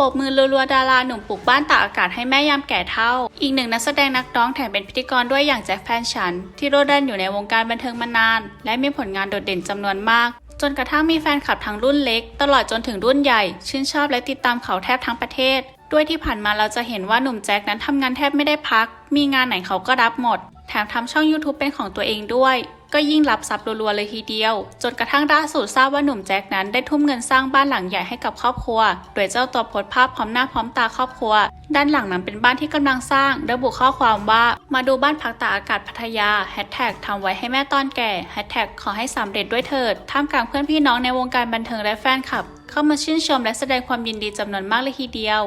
ปบมือรัวๆดาราหนุ่มปลูกบ้านตากอากาศให้แม่ยามแก่เท่า อีกหนึ่งนักแสดงนักร้องแถมเป็นพิธีกรด้วยอย่างแจ็คแฟนฉัน ที่โรดเด่นอยู่ในวงการบันเทิงมานาน และมีผลงานโดดเด่นจำนวนมาก จนกระทั่งมีแฟนคลับทั้งรุ่นเล็ก ตลอดจนถึงรุ่นใหญ่ ชื่นชอบและติดตามเขาแทบทั้งประเทศ ด้วยที่ผ่านมาเราจะเห็นว่าหนุ่มแจ็คนั้นทำงานแทบไม่ได้พัก มีงานไหนเขาก็รับหมด แถมทำช่อง YouTube เป็นของตัวเองด้วย ก็ยิ่งรับทรัพย์รัวๆเลยทีเดียว จนกระทั่งล่าสุดทราบว่าหนุ่มแจ็คนั้นได้ทุ่มเงินสร้างบ้านหลังใหญ่ให้กับครอบครัว โดยเจ้าตัวโพสภาพพร้อมหน้าพร้อมตาครอบครัว ด้านหลังนั้นเป็นบ้านที่กำลังสร้าง ระบุข้อความว่ามาดูบ้านพักตากอากาศพัทยาแฮชแท็กทำไว้ให้แม่ตอนแก่แฮชแท็กขอให้สำเร็จด้วยเถิดท่ามกลางเพื่อนพี่น้องในวงการบันเทิงและแฟนคลับ เข้ามาชื่นชมและแสดงความยินดีจำนวนมากเลยทีเดียว